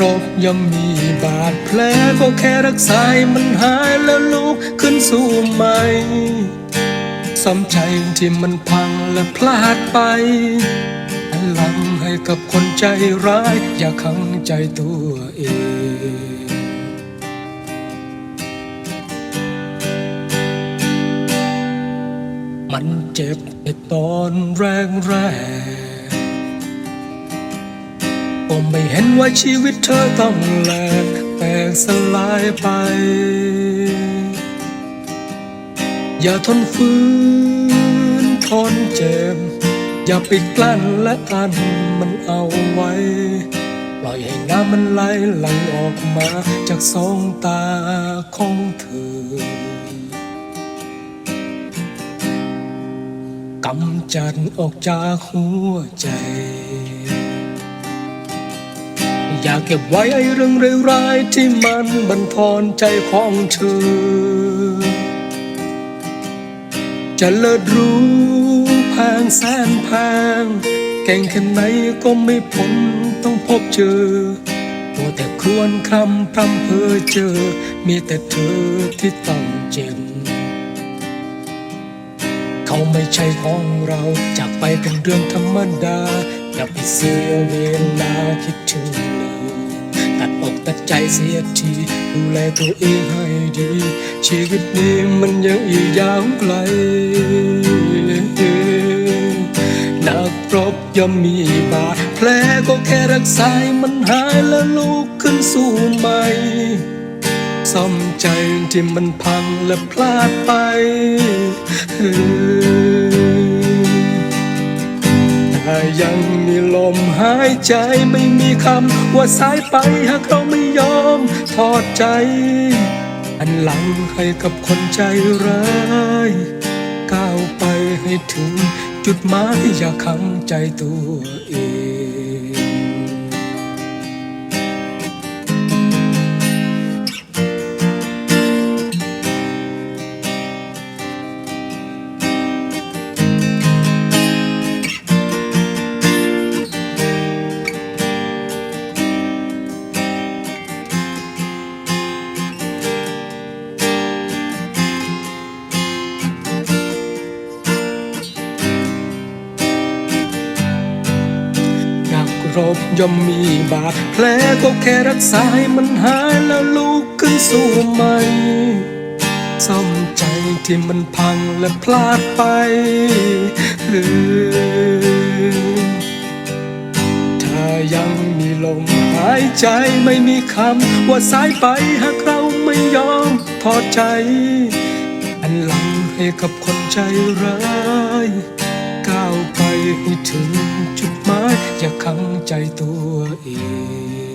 รบย่อมมีบาดแผลก็แค่รักษามันหายแล้วลุกขึ้นสู้ใหม่ซ้ำใจที่มันพังและพลาดไปหลังให้กับคนใจร้าย อย่าขังใจตัวเองมันเจ็บในตอนแรกแรก ก็ไม่เห็นว่าชีวิตเธอต้องแหลกแตกสลายไป อย่าทนฝืนทนเจ็บ อย่าไปกลั้นและอันมันเอาไว้ ปล่อยให้น้ำมันไหลหลั่งออกมาจากสองตาของเธอกำจัดออกจากหัวใจ อย่าเก็บไว้ไอ้เรื่องร้ายๆที่มันบันทอนใจของเธอ จะเลิศรู้แพงแสนแพงเก่งแค่ไหนก็ไม่พ้นต้องพบเจอมัวแต่ครวญคำพร่ำเพอเจอ มีแต่เธอที่ต้องเจ็บเขาไม่ใช่ของเราจากไปเป็นเรื่องธรรมดาอย่าไปเสียเวลาคิดถึงเลย ตัดอกตัดใจเสียที ดูแลตัวเองให้ดี ชีวิตนี้มันยังอีกยาวไกลนักรบย่อมมีบาดแผลก็แค่รักษามันหายแล้วลุกขึ้นสู้ใหม่ซ่อมใจที่มันพังและพลาดไป ถ้ายังมีลมหายใจไม่มีคำว่าสายไปหากเราไม่ยอมทอดใจ อันหลังให้กับคนใจร้ายก้าวไปให้ถึงจุดหมายอย่าขังใจตัวเอง รบย่อมมีบาดแผลก็แค่รักษาให้มันหายแล้วลุกขึ้นสู้ใหม่ซ่อมใจที่มันพังและพลาดไปเออถ้ายังมีลมหายใจไม่มีคำว่าสายไปหากเราไม่ยอมทอใจ อันหลังให้กับคนใจร้าย ก้าวไปให้ถึงจุดหมาย อย่าขังใจตัวเอง